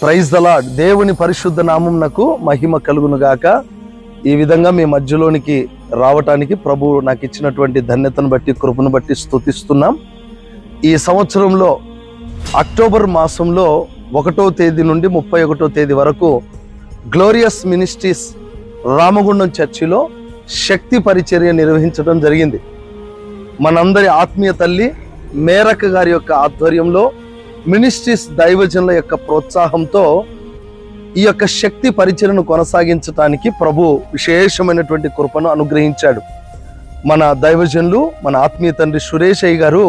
Praise దలా దేవుని పరిశుద్ధ నామంనకు మహిమ కలుగును గాక. ఈ విధంగా మీ మధ్యలోనికి రావటానికి ప్రభు నాకు ఇచ్చినటువంటి ధన్యతను బట్టి కృపను బట్టి స్తుతిస్తున్నాం. ఈ సంవత్సరంలో అక్టోబర్ మాసంలో ఒకటో తేదీ నుండి ముప్పై ఒకటో తేదీ వరకు గ్లోరియస్ మినిస్ట్రీస్ రామగుండం చర్చిలో శక్తి పరిచర్య నిర్వహించడం జరిగింది. మనందరి ఆత్మీయ తల్లి మేరక్ గారి యొక్క ఆధ్వర్యంలో మినిస్ట్రీస్ దైవజనుల యొక్క ప్రోత్సాహంతో ఈ యొక్క శక్తి పరిచయను కొనసాగించడానికి ప్రభు విశేషమైనటువంటి కృపను అనుగ్రహించాడు. మన దైవజనులు మన ఆత్మీయ తండ్రి సురేషయ్య గారు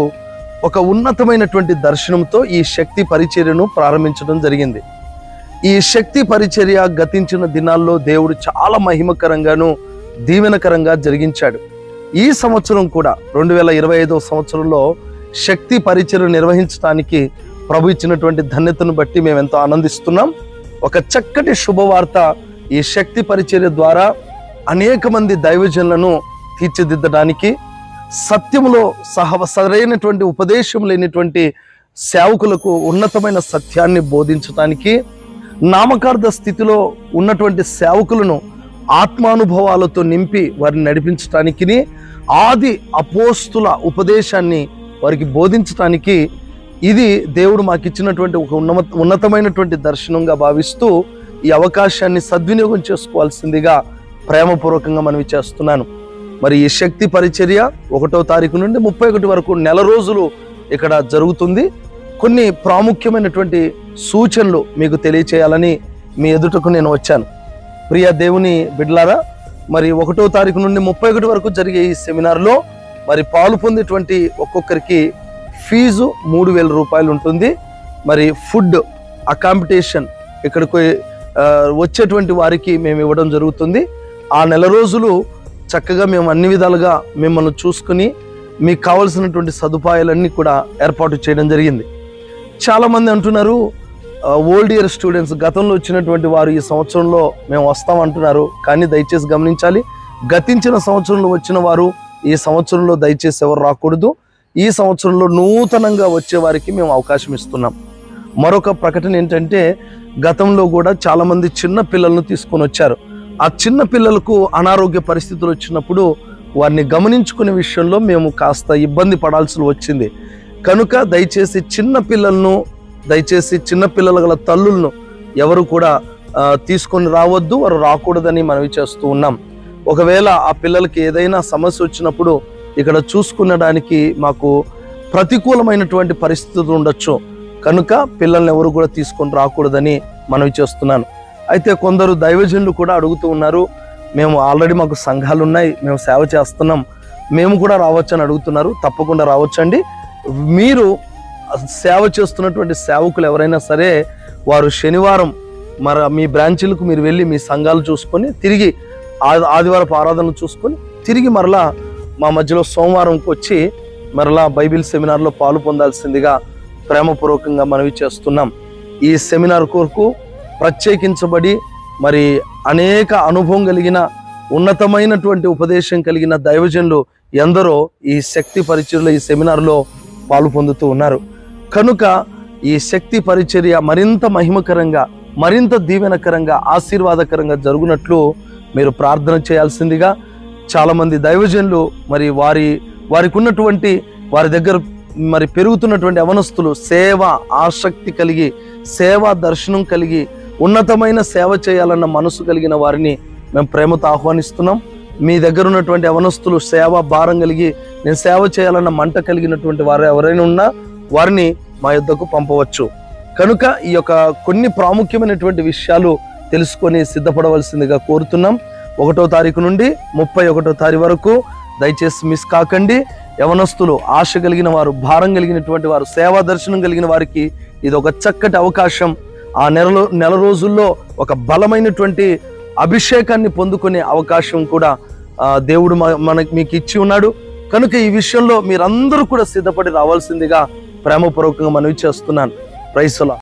ఒక ఉన్నతమైనటువంటి దర్శనంతో ఈ శక్తి పరిచర్యను ప్రారంభించడం జరిగింది. ఈ శక్తి పరిచర్య గతించిన దినాల్లో దేవుడు చాలా మహిమకరంగాను దీవెనకరంగా జరిగించాడు. ఈ సంవత్సరం కూడా రెండు వేల ఇరవై ఐదవ సంవత్సరంలో శక్తి పరిచయం నిర్వహించడానికి ప్రభు ఇచ్చినటువంటి ధన్యతను బట్టి మేము ఎంతో ఆనందిస్తున్నాం. ఒక చక్కటి శుభవార్త ఈ శక్తి పరిచర్య ద్వారా అనేక మంది దైవజనులను తీర్చిదిద్దడానికి సత్యములో సహ సరైనటువంటి ఉపదేశం లేనిటువంటి సేవకులకు ఉన్నతమైన సత్యాన్ని బోధించడానికి నామకార్థ స్థితిలో ఉన్నటువంటి సేవకులను ఆత్మానుభవాలతో నింపి వారిని నడిపించటానికి ఆది అపోస్తుల ఉపదేశాన్ని వారికి బోధించటానికి ఇది దేవుడు మాకు ఇచ్చినటువంటి ఒక ఉన్నత ఉన్నతమైనటువంటి దర్శనంగా భావిస్తూ ఈ అవకాశాన్ని సద్వినియోగం చేసుకోవాల్సిందిగా ప్రేమపూర్వకంగా మనవి చేస్తున్నాను. మరి ఈ శక్తి పరిచర్య ఒకటో తారీఖు నుండి ముప్పై ఒకటి వరకు నెల రోజులు ఇక్కడ జరుగుతుంది. కొన్ని ప్రాముఖ్యమైనటువంటి సూచనలు మీకు తెలియచేయాలని మీ ఎదుటకు నేను వచ్చాను. ప్రియ దేవుని బిడ్లారా మరి ఒకటో తారీఖు నుండి ముప్పై ఒకటి వరకు జరిగే ఈ సెమినార్లో మరి పాలు పొందేటువంటి ఒక్కొక్కరికి ఫీజు మూడు వేల రూపాయలు ఉంటుంది. మరి ఫుడ్ అకామిడేషన్ ఇక్కడికి వచ్చేటువంటి వారికి మేము ఇవ్వడం జరుగుతుంది. ఆ నెల రోజులు చక్కగా మేము అన్ని విధాలుగా మిమ్మల్ని చూసుకుని మీకు కావలసినటువంటి సదుపాయాలన్నీ కూడా ఏర్పాటు చేయడం జరిగింది. చాలామంది అంటున్నారు ఓల్డ్ ఇయర్ స్టూడెంట్స్ గతంలో వచ్చినటువంటి వారు ఈ సంవత్సరంలో మేము వస్తాం అంటున్నారు కానీ దయచేసి గమనించాలి. గతించిన సంవత్సరంలో వచ్చిన వారు ఈ సంవత్సరంలో దయచేసి ఎవరు రాకూడదు. ఈ సంవత్సరంలో నూతనంగా వచ్చే వారికి మేము అవకాశం ఇస్తున్నాం. మరొక ప్రకటన ఏంటంటే గతంలో కూడా చాలామంది చిన్న పిల్లలను తీసుకొని వచ్చారు. ఆ చిన్న పిల్లలకు అనారోగ్య పరిస్థితులు వచ్చినప్పుడు వారిని గమనించుకునే విషయంలో మేము కాస్త ఇబ్బంది పడాల్సి వచ్చింది. కనుక దయచేసి చిన్న పిల్లలను దయచేసి చిన్న పిల్లల గల తల్లులను ఎవరు కూడా తీసుకొని రావద్దు వారు రాకూడదని మనవి చేస్తూ ఉన్నాం. ఒకవేళ ఆ పిల్లలకి ఏదైనా సమస్య వచ్చినప్పుడు ఇక్కడ చూసుకునడానికి మాకు ప్రతికూలమైనటువంటి పరిస్థితులు ఉండొచ్చు. కనుక పిల్లల్ని ఎవరు కూడా తీసుకొని రాకూడదని మనవి చేస్తున్నాను. అయితే కొందరు దైవజనులు కూడా అడుగుతూ ఉన్నారు మేము ఆల్రెడీ మాకు సంఘాలు ఉన్నాయి మేము సేవ చేస్తున్నాం మేము కూడా రావచ్చని అడుగుతున్నారు తప్పకుండా రావచ్చండి. మీరు సేవ చేస్తున్నటువంటి సేవకులు ఎవరైనా సరే వారు శనివారం మరి మీ బ్రాంచీలకు మీరు వెళ్ళి మీ సంఘాలు చూసుకొని తిరిగి ఆ- ఆదివారపు ఆరాధనలు చూసుకొని తిరిగి మరలా మా మధ్యలో సోమవారంకి వచ్చి మరలా బైబిల్ సెమినార్లో పాలు పొందాల్సిందిగా ప్రేమపూర్వకంగా మనవి చేస్తున్నాం. ఈ సెమినార్ కొరకు ప్రత్యేకించబడి మరి అనేక అనుభవం కలిగిన ఉన్నతమైనటువంటి ఉపదేశం కలిగిన దైవజనులు ఎందరో ఈ శక్తి పరిచర్లో ఈ సెమినార్లో పాలు పొందుతూ ఉన్నారు. కనుక ఈ శక్తి పరిచర్య మరింత మహిమకరంగా మరింత దీవెనకరంగా ఆశీర్వాదకరంగా జరుగునట్లు మీరు ప్రార్థన చేయాల్సిందిగా చాలామంది దైవజనులు మరి వారి వారికి ఉన్నటువంటి వారి దగ్గర మరి పెరుగుతున్నటువంటి అవనస్తులు సేవ ఆసక్తి కలిగి సేవా దర్శనం కలిగి ఉన్నతమైన సేవ చేయాలన్న మనసు కలిగిన వారిని మేము ప్రేమతో ఆహ్వానిస్తున్నాం. మీ దగ్గర ఉన్నటువంటి అవనస్తులు సేవ భారం కలిగి నేను సేవ చేయాలన్న మంట కలిగినటువంటి వారు ఎవరైనా ఉన్నా వారిని మా యుద్ధకు పంపవచ్చు. కనుక ఈ యొక్క కొన్ని ప్రాముఖ్యమైనటువంటి విషయాలు తెలుసుకొని సిద్ధపడవలసిందిగా కోరుతున్నాం. ఒకటో తారీఖు నుండి ముప్పై ఒకటో తారీఖు వరకు దయచేసి మిస్ కాకండి. యవనస్తులు ఆశ కలిగిన వారు భారం కలిగినటువంటి వారు సేవా దర్శనం కలిగిన వారికి ఇది ఒక చక్కటి అవకాశం. ఆ నెలలో నెల రోజుల్లో ఒక బలమైనటువంటి అభిషేకాన్ని పొందుకునే అవకాశం కూడా దేవుడు మ- మనకి మీకు ఇచ్చి ఉన్నాడు. కనుక ఈ విషయంలో మీరందరూ కూడా సిద్ధపడి రావాల్సిందిగా ప్రేమపూర్వకంగా మనవి చేస్తున్నాను. ప్రైసలా